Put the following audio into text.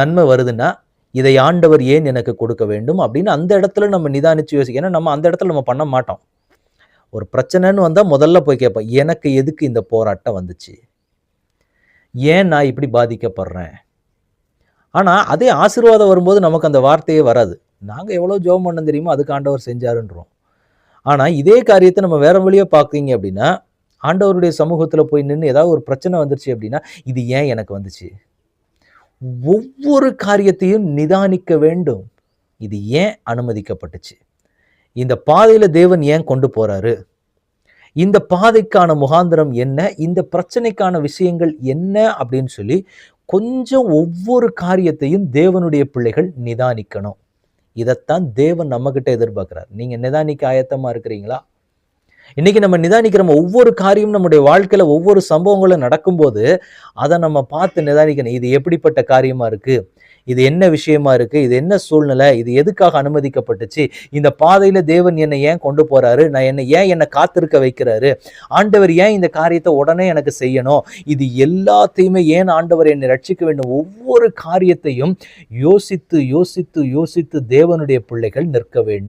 நன்மை வருதுன்னா இதை ஆண்டவர் ஏன் எனக்கு கொடுக்க வேண்டும்? அப்படின்னு அந்த இடத்துல நம்ம நிதானிச்சு யோசிக்க ஏன்னா நம்ம அந்த இடத்துல நம்ம பண்ண மாட்டோம். ஒரு பிரச்சனைன்னு வந்தால் முதல்ல போய் கேட்பேன் எனக்கு எதுக்கு இந்த போராட்டம் வந்துச்சு? ஏன் நான் இப்படி பாதிக்கப்படுறேன்? ஆனால் அதே ஆசீர்வாதம் வரும்போது நமக்கு அந்த வார்த்தையே வராது. நாங்கள் எவ்வளோ ஜோம் பண்ண தெரியுமோ? அதுக்கு ஆண்டவர் செஞ்சாருன்றோம். ஆனால் இதே காரியத்தை நம்ம வேற வழியாக பார்க்குறீங்க அப்படின்னா ஆண்டவருடைய சமூகத்தில் போய் நின்று ஏதாவது ஒரு பிரச்சனை வந்துருச்சு அப்படின்னா இது ஏன் எனக்கு வந்துச்சு? ஒவ்வொரு காரியத்தையும் நிதானிக்க வேண்டும். இது ஏன் அனுமதிக்கப்பட்டுச்சு? இந்த பாதையில் தேவன் ஏன் கொண்டு போறாரு? இந்த பாதைக்கான முகாந்திரம் என்ன? இந்த பிரச்சனைக்கான விஷயங்கள் என்ன? அப்படின்னு சொல்லி கொஞ்சம் ஒவ்வொரு காரியத்தையும் தேவனுடைய பிள்ளைகள் நிதானிக்கணும். இதைத்தான் தேவன் நம்மக்கிட்ட எதிர்பார்க்குறார். நீங்கள் நிதானிக்க ஆயத்தமாக இருக்கிறீங்களா? இன்னைக்கு நம்ம நிதானிக்கிற ஒவ்வொரு காரியம் நம்முடைய வாழ்க்கையில ஒவ்வொரு சம்பவங்களும் நடக்கும்போது அதை நம்ம பார்த்து நிதானிக்கணும். இது எப்படிப்பட்ட காரியமா இருக்கு? இது என்ன விஷயமா இருக்கு? இது என்ன சூழ்நிலை? இது எதுக்காக அனுமதிக்கப்பட்டுச்சு? இந்த பாதையில தேவன் என்னை ஏன் கொண்டு போறாரு? நான் என்ன ஏன் என்னை காத்திருக்க வைக்கிறாரு? ஆண்டவர் ஏன் இந்த காரியத்தை உடனே எனக்கு செய்யணும்? இது எல்லாத்தையுமே ஏன் ஆண்டவர் என்னை ரட்சிக்க வேண்டும்? ஒவ்வொரு காரியத்தையும் யோசித்து யோசித்து யோசித்து தேவனுடைய பிள்ளைகள் நிற்க வேண்டும்.